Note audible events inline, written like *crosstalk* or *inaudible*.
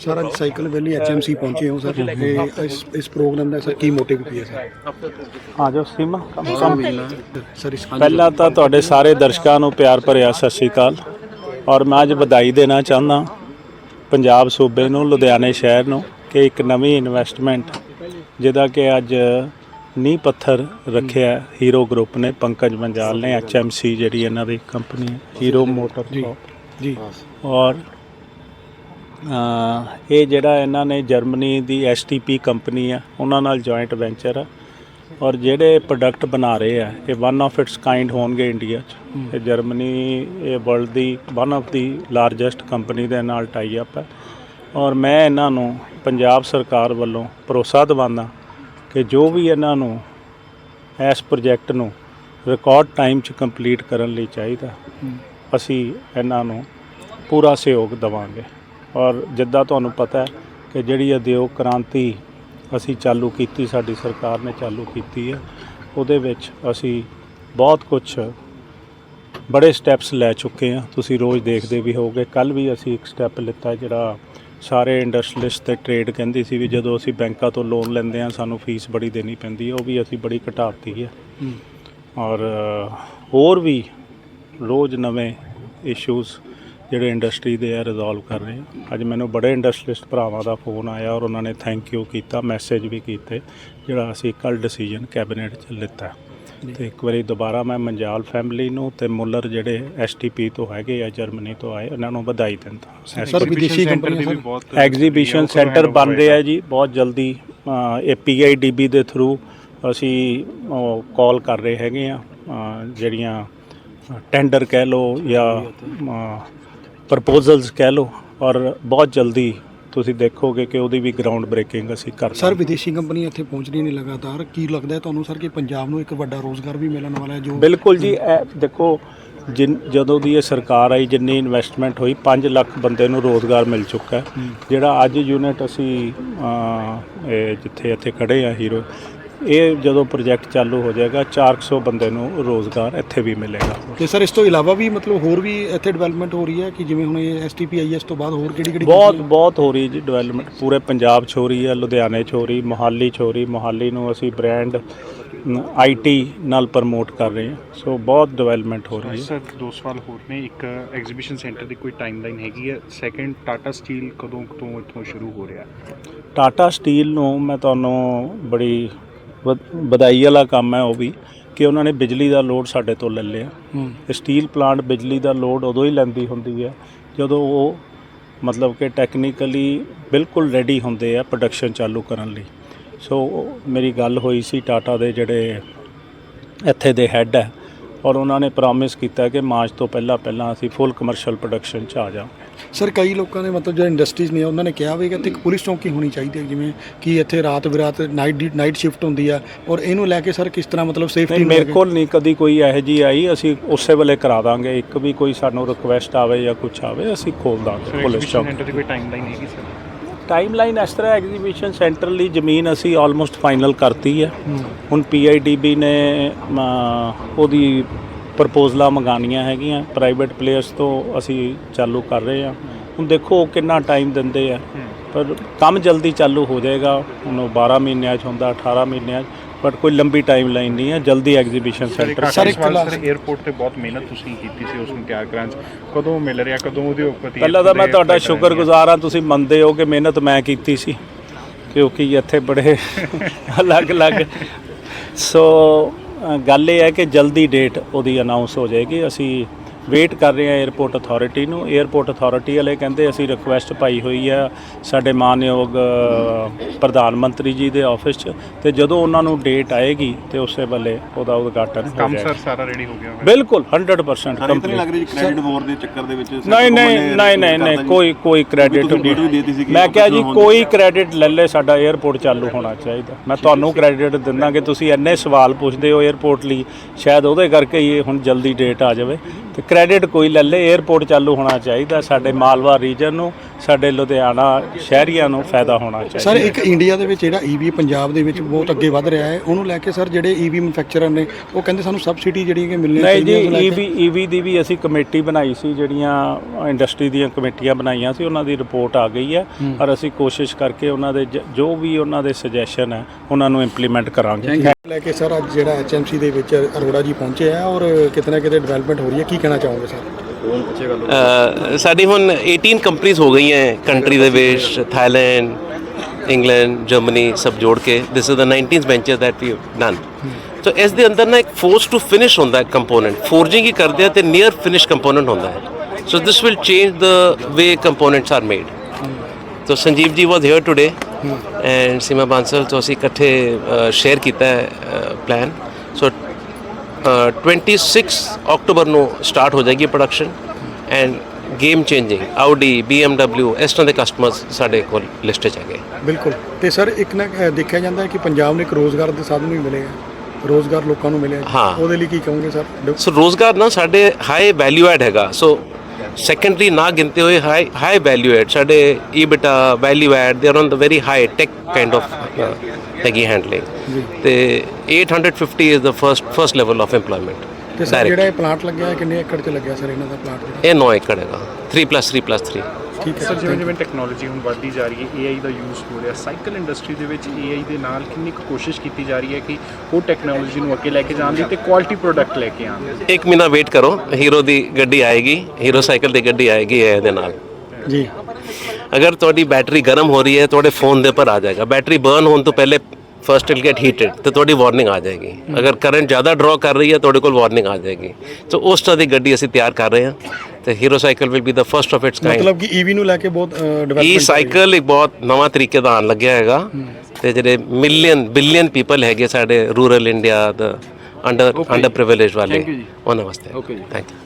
Sir ਅੱਜ cycle ਵੈਲੀ HMC ਪਹੁੰਚੇ ਹੋ ਸਰ। ਤੇ ਇਸ ਇਸ ਪ੍ਰੋਗਰਾਮ ਦਾ ਸਰ ਕੀ ਮੋਟਿਵ ਕੀ ਹੈ ਸਰ? ਆ ਜਾਓ ਸੀਮਾ ਸਰ ਇਸ ਪਹਿਲਾਂ ਤਾਂ ਤੁਹਾਡੇ ਸਾਰੇ ਦਰਸ਼ਕਾਂ ਨੂੰ ਪਿਆਰ ਭਰਿਆ ਸਤਿ ਸ਼੍ਰੀ ਅਕਾਲ। ਔਰ ਮੈਂ ਅੱਜ ਵਧਾਈ ਦੇਣਾ ਚਾਹੁੰਦਾ ਪੰਜਾਬ ਸੂਬੇ ਨੂੰ ਲੁਧਿਆਣੇ ਸ਼ਹਿਰ ਨੂੰ ਕਿ ਇੱਕ ਨਵੀਂ ਇਨਵੈਸਟਮੈਂਟ ਜਿਹਦਾ ਕਿ ਅੱਜ ਨੀਂਹ ਪੱਥਰ ਰੱਖਿਆ ਹੈ ਹੀਰੋ ਗਰੁੱਪ ਨੇ ਪੰਕਜ ਬੰਜਾਲ ਨੇ ਐਚਐਮਸੀ ਜਿਹੜੀ ਇਹਨਾਂ ਦੀ ਕੰਪਨੀ ਹੈ ਹੀਰੋ ਮੋਟਰ ਜੀ। ਔਰ ਇਹ ਜਿਹੜਾ ਇਹਨਾਂ ਨੇ ਜਰਮਨੀ ਦੀ ਐਸਟੀਪੀ ਕੰਪਨੀ ਆ ਉਹਨਾਂ ਨਾਲ ਜੁਆਇੰਟ ਵੈਂਚਰ ਆ ਔਰ ਜਿਹੜੇ ਪ੍ਰੋਡਕਟ ਬਣਾ ਰਹੇ ਆ ਇਹ ਵਨ ਆਫ ਇਟਸ ਕਾਈਂਡ ਹੋਣਗੇ ਇੰਡੀਆ 'ਚ। ਇਹ ਜਰਮਨੀ ਇਹ world the one of the largest company ਦੇ ਨਾਲ ਟਾਈ ਅਪ ਹੈ ਔਰ ਮੈਂ ਇਹਨਾਂ ਨੂੰ ਪੰਜਾਬ ਸਰਕਾਰ ਵੱਲੋਂ ਭਰੋਸਾ ਦਿਵਾਉਂਦਾ ਕਿ ਜੋ ਵੀ ਇਹਨਾਂ ਨੂੰ ਇਸ ਪ੍ਰੋਜੈਕਟ ਨੂੰ ਰਿਕਾਰਡ ਟਾਈਮ 'ਚ ਕੰਪਲੀਟ ਕਰਨ ਲਈ ਚਾਹੀਦਾ ਅਸੀਂ ਇਹਨਾਂ ਨੂੰ ਪੂਰਾ ਸਹਿਯੋਗ ਦੇਵਾਂਗੇ। ਔਰ ਜਿੱਦਾਂ ਤੁਹਾਨੂੰ ਪਤਾ ਹੈ ਕਿ ਜਿਹੜੀ ਉਦਯੋਗ ਕ੍ਰਾਂਤੀ ਅਸੀਂ ਚਾਲੂ ਕੀਤੀ ਸਾਡੀ ਸਰਕਾਰ ਨੇ ਚਾਲੂ ਕੀਤੀ ਹੈ ਉਹਦੇ ਵਿੱਚ ਅਸੀਂ ਬਹੁਤ ਕੁਝ ਬੜੇ ਸਟੈਪਸ ਲੈ ਚੁੱਕੇ ਹਾਂ। ਤੁਸੀਂ ਰੋਜ਼ ਦੇਖਦੇ ਵੀ ਹੋਵੋਗੇ ਕੱਲ ਵੀ ਅਸੀਂ ਇੱਕ ਸਟੈਪ ਲਿੱਤਾ ਜਿਹੜਾ ਸਾਰੇ ਇੰਡਸਟਰੀਲਿਸਟ ਤੇ ਟ੍ਰੇਡ ਕਹਿੰਦੀ ਸੀ ਵੀ ਜਦੋਂ ਅਸੀਂ ਬੈਂਕਾਂ ਤੋਂ ਲੋਨ ਲੈਂਦੇ ਹਾਂ ਸਾਨੂੰ ਫੀਸ ਬੜੀ ਦੇਣੀ ਪੈਂਦੀ ਹੈ ਉਹ ਵੀ ਅਸੀਂ ਬੜੀ ਘਟਾਤੀ ਹੈ। ਔਰ ਹੋਰ ਵੀ ਰੋਜ਼ ਨਵੇਂ ਇਸ਼ੂਜ਼ ਜਿਹੜੇ ਇੰਡਸਟਰੀ ਦੇ ਆ ਰਿਜ਼ੋਲਵ ਕਰ ਰਹੇ ਆ। ਅੱਜ ਮੈਨੂੰ ਬੜੇ ਇੰਡਸਟਰੀਲਿਸਟ ਭਰਾਵਾਂ ਦਾ ਫੋਨ ਆਇਆ ਔਰ ਉਹਨਾਂ ਨੇ ਥੈਂਕ ਯੂ ਕੀਤਾ ਮੈਸੇਜ ਵੀ ਕੀਤੇ ਜਿਹੜਾ ਅਸੀਂ ਕੱਲ ਡਿਸੀਜਨ ਕੈਬਨਿਟ 'ਚ ਲਿੱਤਾ। ਤੇ ਇੱਕ ਵਾਰੀ ਦੁਬਾਰਾ ਮੈਂ ਮੰਜਾਲ ਫੈਮਿਲੀ ਨੂੰ ਤੇ ਮੁੱਲਰ ਜਿਹੜੇ ਐਸਟੀਪੀ ਤੋਂ ਹੈਗੇ ਆ ਜਰਮਨੀ ਤੋਂ ਆਏ ਉਹਨਾਂ ਨੂੰ ਵਧਾਈ ਦਿੰਦਾ। ਸਰ। ਵਿਦੇਸ਼ੀ ਕੰਪਨੀ ਸਰ ਐਗਜ਼ੀਬੀਸ਼ਨ ਸੈਂਟਰ ਬਣ ਰਿਹਾ ਜੀ ਬਹੁਤ ਜਲਦੀ ਅ, ਇਹ ਪੀਆਈਡੀਬੀ ਦੇ ਥਰੂ ਅਸੀਂ ਕਾਲ ਕਰ ਰਹੇ ਹੈਗੇ ਆ ਜਿਹੜੀਆਂ ਟੈਂਡਰ ਕਹਿ ਲਓ ਜਾਂ ਪ੍ਰਪੋਜ਼ਲਸ ਕਹਿ ਲਓ ਔਰ ਬਹੁਤ ਜਲਦੀ ਤੁਸੀਂ ਦੇਖੋਗੇ ਕਿ ਉਹਦੀ ਵੀ ਗਰਾਊਂਡ ਬ੍ਰੇਕਿੰਗ ਅਸੀਂ ਕਰ ਸਰ ਵਿਦੇਸ਼ੀ ਕੰਪਨੀ ਇੱਥੇ ਪਹੁੰਚ ਰਹੀ ਨੇ ਲਗਾਤਾਰ। ਕੀ ਲੱਗਦਾ ਤੁਹਾਨੂੰ ਸਰ ਕਿ ਪੰਜਾਬ ਨੂੰ ਇੱਕ ਵੱਡਾ ਰੋਜ਼ਗਾਰ ਵੀ ਮਿਲਣ ਵਾਲਾ ਹੈ ਜੋ ਬਿਲਕੁਲ ਜੀ ਦੇਖੋ ਜਦੋਂ ਦੀ ਇਹ ਸਰਕਾਰ ਆਈ ਜਿੰਨੀ ਇਨਵੈਸਟਮੈਂਟ ਹੋਈ 5 ਲੱਖ ਬੰਦੇ ਨੂੰ ਰੋਜ਼ਗਾਰ ਮਿਲ ਚੁੱਕਾ ਹੈ। ਜਿਹੜਾ ਅੱਜ ਯੂਨਿਟ ਅਸੀਂ ਜਿੱਥੇ ਇੱਥੇ ਖੜੇ ਆ ਹੀਰੋ ਇਹ ਜਦੋਂ ਪ੍ਰੋਜੈਕਟ ਚਾਲੂ ਹੋ ਜਾਏਗਾ 400 ਬੰਦੇ ਨੂੰ ਰੋਜ਼ਗਾਰ ਇੱਥੇ ਵੀ ਮਿਲੇਗਾ। ਤੇ ਸਰ ਇਸ ਤੋਂ ਇਲਾਵਾ ਵੀ ਮਤਲਬ ਹੋਰ ਵੀ ਇੱਥੇ ਡਿਵੈਲਪਮੈਂਟ ਹੋ ਰਹੀ ਹੈ ਕਿ ਜਿਵੇਂ ਹੁਣ ਇਹ ਐਸਟੀਪੀਆਈਐਸ ਤੋਂ ਬਾਅਦ ਹੋਰ ਕਿਹੜੀ ਕਿਹੜੀ ਬਹੁਤ ਬਹੁਤ ਹੋ ਰਹੀ ਜੀ ਡਿਵੈਲਪਮੈਂਟ ਪੂਰੇ ਪੰਜਾਬ 'ਚ ਹੋ ਰਹੀ ਹੈ ਲੁਧਿਆਣੇ 'ਚ ਹੋ ਰਹੀ ਮੋਹਾਲੀ 'ਚ ਹੋ ਰਹੀ। ਮੋਹਾਲੀ ਨੂੰ ਅਸੀਂ ਬ੍ਰਾਂਡ ਆਈਟੀ ਨਾਲ ਪ੍ਰਮੋਟ ਕਰ ਰਹੇ ਹਾਂ। ਸੋ ਬਹੁਤ ਡਿਵੈਲਪਮੈਂਟ ਹੋ ਰਹੀ ਹੈ। ਸਰ ਦੋ ਸਵਾਲ ਹੋਰ ਨੇ। ਇੱਕ ਐਗਜ਼ੀਬਿਸ਼ਨ ਸੈਂਟਰ ਦੀ ਕੋਈ ਟਾਈਮਲਾਈਨ ਹੈਗੀ ਹੈ? ਸੈਕੰਡ ਟਾਟਾ ਸਟੀਲ ਕਦੋਂ ਤੋਂ ਇੱਥੋਂ ਸ਼ੁਰੂ ਹੋ ਰਿਹਾ? ਟਾਟਾ ਸਟੀਲ ਨੂੰ ਮੈਂ ਤੁਹਾਨੂੰ ਬੜੀ ਵਧਾਈ ਵਾਲਾ ਕੰਮ ਹੈ ਉਹ ਵੀ ਕਿ ਉਹਨਾਂ ਨੇ ਬਿਜਲੀ ਦਾ ਲੋਡ ਸਾਡੇ ਤੋਂ ਲੈ ਲਿਆ। ਸਟੀਲ ਪਲਾਂਟ ਬਿਜਲੀ ਦਾ ਲੋਡ ਉਦੋਂ ਹੀ ਲੈਂਦੀ ਹੁੰਦੀ ਹੈ ਜਦੋਂ ਉਹ ਮਤਲਬ ਕਿ ਟੈਕਨੀਕਲੀ ਬਿਲਕੁਲ ਰੈਡੀ ਹੁੰਦੇ ਆ ਪ੍ਰੋਡਕਸ਼ਨ ਚਾਲੂ ਕਰਨ ਲਈ। ਸੋ ਮੇਰੀ ਗੱਲ ਹੋਈ ਸੀ ਟਾਟਾ ਦੇ ਜਿਹੜੇ ਇੱਥੇ ਦੇ ਹੈੱਡ ਹੈ ਔਰ ਉਹਨਾਂ ਨੇ ਪ੍ਰੋਮਿਸ ਕੀਤਾ ਕਿ ਮਾਰਚ ਤੋਂ ਪਹਿਲਾਂ ਪਹਿਲਾਂ ਅਸੀਂ ਫੁੱਲ ਕਮਰਸ਼ੀਅਲ ਪ੍ਰੋਡਕਸ਼ਨ 'ਚ ਆ ਜਾਵਾਂਗੇ। ਸਰ ਕਈ ਲੋਕਾਂ ਨੇ ਮਤਲਬ ਜਿਹੜੇ ਇੰਡਸਟਰੀਜ਼ ਨੇ ਉਹਨਾਂ ਨੇ ਕਿਹਾ ਵੀ ਕਿ ਇੱਥੇ ਇੱਕ ਪੁਲਿਸ ਚੌਕੀ ਹੋਣੀ ਚਾਹੀਦੀ ਹੈ ਜਿਵੇਂ ਕਿ ਇੱਥੇ ਰਾਤ ਬਿਰਾਤ ਨਾਈਟ ਨਾਈਟ ਸ਼ਿਫਟ ਹੁੰਦੀ ਆ ਔਰ ਇਹਨੂੰ ਲੈ ਕੇ ਸਰ ਕਿਸ ਤਰ੍ਹਾਂ ਮਤਲਬ ਸੇਫਟੀ ਨਹੀਂ ਮੇਰੇ ਕੋਲ ਨਹੀਂ ਕਦੀ ਕੋਈ ਇਹੋ ਜੀ ਆਈ ਅਸੀਂ ਉਸੇ ਵੇਲੇ ਕਰਾ ਦਾਂਗੇ ਇੱਕ ਵੀ ਕੋਈ ਸਾਨੂੰ ਰਿਕੁਐਸਟ ਆਵੇ ਜਾਂ ਕੁਝ ਆਵੇ ਅਸੀਂ ਖੋਲ ਦਾਂਗੇ ਪੁਲਿਸ ਚੌਕ ਸੈਂਟਰ ਦੀ ਕੋਈ ਟਾਈਮਲਾਈਨ ਹੈਗੀ ਸਰ? ਟਾਈਮਲਾਈਨ ਇਸ ਤਰ੍ਹਾਂ ਐਗਜ਼ੀਬਿਸ਼ਨ ਸੈਂਟਰ ਲਈ ਜ਼ਮੀਨ ਅਸੀਂ ਆਲਮੋਸਟ ਫਾਈਨਲ ਕਰਤੀ ਹੈ। ਹੁਣ ਪੀਆਈਡੀਬੀ ਨੇ ਉਹਦੀ ਪ੍ਰਪੋਜ਼ਲਾਂ ਮੰਗਾਣੀਆਂ ਹੈਗੀਆਂ ਪ੍ਰਾਈਵੇਟ ਪਲੇਅਰਸ ਤੋਂ ਅਸੀਂ ਚਾਲੂ ਕਰ ਰਹੇ ਹਾਂ। ਹੁਣ ਦੇਖੋ ਉਹ ਕਿੰਨਾ ਟਾਈਮ ਦਿੰਦੇ ਆ। ਪਰ ਕੰਮ ਜਲਦੀ ਚਾਲੂ ਹੋ ਜਾਏਗਾ। ਹੁਣ ਉਹ 12 ਮਹੀਨਿਆਂ 'ਚ ਹੁੰਦਾ 18 ਮਹੀਨਿਆਂ 'ਚ ਬਟ ਕੋਈ ਲੰਬੀ ਟਾਈਮਲਾਈਨ ਨਹੀਂ ਹੈ। ਜਲਦੀ ਐਗਜ਼ੀਬਿਸ਼ਨ ਸੈਂਟਰ ਸਰ, ਇੱਕ ਸਵਾਲ ਸਰ 에어ਪੋਰਟ ਤੇ ਬਹੁਤ ਮਿਹਨਤ ਤੁਸੀਂ ਕੀਤੀ ਸੀ ਉਸ ਨੂੰ ਤਿਆਰ ਕਰਨ 'ਚ। ਕਦੋਂ ਮਿਲ ਰਿਹਾ ਕਦੋਂ ਉਹਦੇ ਉੱਪਰ ਪਹਿਲਾਂ ਤਾਂ ਮੈਂ ਤੁਹਾਡਾ ਸ਼ੁਕਰਗੁਜ਼ਾਰ ਹਾਂ ਤੁਸੀਂ ਮੰਨਦੇ ਹੋ ਕਿ ਮਿਹਨਤ ਮੈਂ ਕੀਤੀ ਸੀ ਕਿਉਂਕਿ ਇੱਥੇ ਬੜੇ *laughs* ਅਲੱਗ-ਅਲੱਗ। ਸੋ ਅ, ਗੱਲ ਇਹ ਹੈ ਕਿ ਜਲਦੀ ਡੇਟ ਉਹਦੀ ਅਨਾਉਂਸ ਹੋ ਜਾਏਗੀ। ਅਸੀਂ ਵੇਟ ਕਰ ਰਹੇ ਆ 에어ਪੋਰਟ ਅਥਾਰਟੀ ਨੂੰ। 에어ਪੋਰਟ ਅਥਾਰਟੀ ਵਾਲੇ ਕਹਿੰਦੇ ਅਸੀਂ ਰਿਕੁਐਸਟ ਪਾਈ ਹੋਈ ਆ ਸਾਡੇ ਮਾਨਯੋਗ ਪ੍ਰਧਾਨ ਮੰਤਰੀ ਜੀ ਦੇ ਆਫਿਸ 'ਚ ਤੇ ਜਦੋਂ ਉਹਨਾਂ ਨੂੰ ਡੇਟ ਆਏਗੀ ਤੇ ਉਸੇ ਵੇਲੇ ਉਹਦਾ ਉਦਘਾਟਨ ਹੋ ਜਾਏਗਾ। ਸਰ ਸਾਰਾ ਰੈਡੀ ਹੋ ਗਿਆ ਬਿਲਕੁਲ 100% ਸਾਰੇ ਲੱਗ ਕੰਪਲੀਟ ਜੀ ਕ੍ਰੈਡਿਟ ਵਾਰ ਦੇ ਚੱਕਰ ਦੇ ਵਿੱਚ ਨਹੀਂ ਨਹੀਂ ਨਹੀਂ ਨਹੀਂ ਨਹੀਂ ਕੋਈ ਕੋਈ ਕ੍ਰੈਡਿਟ ਤੁਸੀਂ video ਵੀ ਮੈਂ ਕਿਹਾ ਜੀ ਕੋਈ ਕ੍ਰੈਡਿਟ ਲੈ ਲੈ ਸਾਡਾ 에어ਪੋਰਟ ਚਾਲੂ ਹੋਣਾ ਚਾਹੀਦਾ। ਮੈਂ ਤੁਹਾਨੂੰ ਕ੍ਰੈਡਿਟ ਦਿੰਦਾ ਕਿ ਤੁਸੀਂ ਇੰਨੇ ਸਵਾਲ ਪੁੱਛਦੇ ਹੋ 에어ਪੋਰਟ ਲਈ। ਸ਼ਾਇਦ ਉਹਦੇ ਕਰਕੇ ਹੀ ਹੁਣ ਜਲਦੀ ਡੇਟ ਆ ਜਾਵੇ। ਤੇ ਕ੍ਰੈਡਿਟ ਕੋਈ ਲੈ ਲੈ 에어ਪੋਰਟ ਚਾਲੂ ਹੋਣਾ ਚਾਹੀਦਾ ਸਾਡੇ ਮਾਲਵਾ ਰੀਜਨ ਨੂੰ। ਸਾਡੇ ਲੁਧਿਆਣਾ ਸ਼ਹਿਰੀਆਂ ਨੂੰ ਫਾਇਦਾ ਹੋਣਾ ਚਾਹੀਦਾ। ਸਰ ਇੱਕ ਇੰਡੀਆ ਦੇ ਵਿੱਚ ਜਿਹੜਾ ਈਵੀ ਪੰਜਾਬ ਦੇ ਵਿੱਚ ਬਹੁਤ ਅੱਗੇ ਵਧ ਰਿਹਾ ਹੈ ਉਹਨੂੰ ਲੈ ਕੇ ਸਰ ਜਿਹੜੇ ਈਵੀ ਮੈਨੂਫੈਕਚਰਰ ਨੇ ਉਹ ਕਹਿੰਦੇ ਸਾਨੂੰ ਸਬਸਿਡੀ ਜਿਹੜੀ ਕਿ ਮਿਲਣੀ ਨਹੀਂ ਜੀ ਚਾਹੀਦੀ ਹੈ। ਈਵੀ ਈਵੀ ਦੀ ਵੀ ਅਸੀਂ ਕਮੇਟੀ ਬਣਾਈ ਸੀ ਜਿਹੜੀਆਂ ਇੰਡਸਟਰੀ ਦੀਆਂ ਕਮੇਟੀਆਂ ਬਣਾਈਆਂ ਸੀ ਉਹਨਾਂ ਦੀ ਰਿਪੋਰਟ ਆ ਗਈ ਹੈ। ਔਰ ਅਸੀਂ ਕੋਸ਼ਿਸ਼ ਕਰਕੇ ਉਹਨਾਂ ਦੇ ਜ- ਜੋ ਵੀ ਉਹਨਾਂ ਦੇ ਸੁਜੈਸ਼ਨ ਹੈ ਉਹਨਾਂ ਨੂੰ ਇੰਪਲੀਮੈਂਟ ਕਰਾਂਗੇ। ਲੈ ਕੇ ਸਰ ਅੱਜ ਜਿਹੜਾ ਐਚਐਮਸੀ ਦੇ ਵਿੱਚ ਅਰੋੜਾ ਜੀ ਪਹੁੰਚੇ ਆ ਔਰ ਕਿਤੇ ਨਾ ਕਿਤੇ ਡਿਵੈਲਪਮੈਂਟ ਹੋ ਰਹੀ ਹੈ ਕੀ ਕਹਿਣਾ ਚਾਹੋਗੇ ਸਰ? ਸਾਡੀ ਹੁਣ 18 ਕੰਪਨੀਆਂ ਹੋ ਗਈਆਂ ਕੰਟਰੀ ਦੇ ਵਿੱਚ ਥਾਈਲੈਂਡ ਇੰਗਲੈਂਡ ਜਰਮਨੀ ਸਭ ਜੋੜ ਕੇ। This is the 19th venture that we done so ਇਸ ਦੇ ਅੰਦਰ ਨਾ ਇੱਕ ਫੋਰਸ ਟੂ ਫਿਨਿਸ਼ ਹੁੰਦਾ ਹੈ ਕੰਪੋਨੈਂਟ ਫੋਰਜਿੰਗ ਹੀ ਕਰਦੇ ਆ ਤੇ ਨੀਅਰ ਫਿਨਿਸ਼ ਕੰਪੋਨੈਂਟ ਹੁੰਦਾ ਹੈ। So this will change the way components are made so Sanjeev ji was here today and Seema Bansal ਤੋਂ ਅਸੀਂ ਇਕੱਠੇ ਸ਼ੇਅਰ ਕੀਤਾ ਹੈ ਪਲਾਨ ਸੋ 26 ਅਕਤੂਬਰ ਨੂੰ ਸਟਾਰਟ ਹੋ ਜਾਏਗੀ production and game changing Audi BMW ਇਸ ਤਰ੍ਹਾਂ ਦੇ ਕਸਟਮਰਸ ਸਾਡੇ ਕੋਲ ਲਿਸਟ 'ਚ ਹੈਗੇ। ਬਿਲਕੁਲ। ਤੇ ਸਰ ਇੱਕ ਨਾ ਅ, ਦੇਖਿਆ ਜਾਂਦਾ ਹੈ ਕਿ ਪੰਜਾਬ ਨੂੰ ਇੱਕ ਰੋਜ਼ਗਾਰ ਦੇ ਸਾਧਨ ਵੀ ਮਿਲੇ ਆ। ਰੋਜ਼ਗਾਰ ਲੋਕਾਂ ਨੂੰ ਮਿਲਿਆ ਹਾਂ। ਉਹਦੇ ਲਈ ਕੀ ਕਹੋਗੇ ਸਰ? ਸੋ ਰੋਜ਼ਗਾਰ ਨਾ ਸਾਡੇ ਹਾਈ ਵੈਲਿਊ ਐਡ ਹੈਗਾ। ਸੋ ਸੈਕੰਡਰੀ ਨਾ ਗਿਣਤੇ ਹੋਏ ਹਾਈ ਹਾਈ ਵੈਲਿਊ ਐਡ ਸਾਡੇ ਈਬਿਟਾ ਵੈਲਿਊ ਐਡ ਦੇ are on the very high tech kind of ਹੈਗੀ ਹੈਂਡਲਿੰਗ ਤੇ 850 is the first first level of employment ਤੇ ਸਰ ਜਿਹੜਾ ਇਹ ਪਲਾਂਟ ਲੱਗਿਆ ਹੈ ਕਿੰਨੇ ਏਕੜ 'ਚ ਲੱਗਿਆ ਸਰ ਇਹਨਾਂ ਦਾ ਪਲਾਂਟ ਜਿਹੜਾ? ਇਹ 9 ਏਕੜ ਹੈਗਾ। 3+3+3 ਠੀਕ ਹੈ ਸਰ ਜਿਵੇਂ ਜਿਵੇਂ ਟੈਕਨੋਲੋਜੀ ਹੁਣ ਵੱਧਦੀ ਜਾ ਰਹੀ ਹੈ AI ਦਾ ਯੂਜ਼ ਹੋ ਰਿਹਾ ਸਾਈਕਲ ਇੰਡਸਟਰੀ ਦੇ ਵਿੱਚ AI ਦੇ ਨਾਲ ਕਿੰਨੀ ਕੁ ਕੋਸ਼ਿਸ਼ ਕੀਤੀ ਜਾ ਰਹੀ ਹੈ ਕਿ ਉਹ ਟੈਕਨੋਲੋਜੀ ਨੂੰ ਅੱਗੇ ਲੈ ਕੇ ਜਾਣ ਦੀ ਤੇ ਕੁਆਲਿਟੀ ਪ੍ਰੋਡਕਟ ਲੈ ਕੇ ਆਉਣ ਦੀ? ਇੱਕ ਮਹੀਨਾ ਵੇਟ ਕਰੋ ਹੀਰੋ ਦੀ ਗੱਡੀ ਆਏਗੀ ਹੀਰੋ ਸਾਈਕਲ ਦੀ ਗੱਡੀ ਆਏਗੀ ਇਹ ਇਹਦੇ ਨਾਲ। ਜੀ। ਅਗਰ ਤੁਹਾਡੀ ਬੈਟਰੀ ਗਰਮ ਹੋ ਰਹੀ ਹੈ ਤੁਹਾਡੇ ਫੋਨ ਦੇ ਉੱਪਰ ਆ ਜਾਏਗਾ। ਬੈਟਰੀ ਬਰਨ ਹੋਣ ਤੋਂ ਪਹਿਲੇ ਫਰਸਟ ਇਲ ਗੈਟ ਹੀਟਡ ਤੇ ਤੁਹਾਡੀ ਵਾਰਨਿੰਗ ਆ ਜਾਏਗੀ। ਅਗਰ ਕਰੰਟ ਜ਼ਿਆਦਾ ਡਰਾ ਕਰ ਰਹੀ ਹੈ ਤੁਹਾਡੇ ਕੋਲ ਵਾਰਨਿੰਗ ਆ ਜਾਏਗੀ। ਸੋ ਉਸ ਤਰ੍ਹਾਂ ਦੀ ਗੱਡੀ ਅਸੀਂ ਤਿਆਰ ਕਰ ਰਹੇ ਹਾਂ ਤੇ Hero cycle will be the first of its kind ਮਤਲਬ ਕਿ ਈਵੀ ਨੂੰ ਲੈ ਕੇ ਬਹੁਤ ਇਹ ਡਿਵੈਲਪਮੈਂਟ ਸਾਈਕਲ ਇੱਕ ਬਹੁਤ ਨਵਾਂ ਤਰੀਕੇ ਦਾ ਆਉਣ ਲੱਗਿਆ ਹੈਗਾ। ਤੇ ਜਿਹੜੇ ਮਿਲੀਅਨ ਬਿਲੀਅਨ ਪੀਪਲ ਹੈਗੇ ਸਾਡੇ ਰੂਰਲ ਇੰਡੀਆ ਦਾ ਅੰਡਰ ਅੰਡਰ ਪ੍ਰਿਵਿਲੇਜ ਵਾਲੇ। ਉਹਨਾਂ ਵਾਸਤੇ। Thank you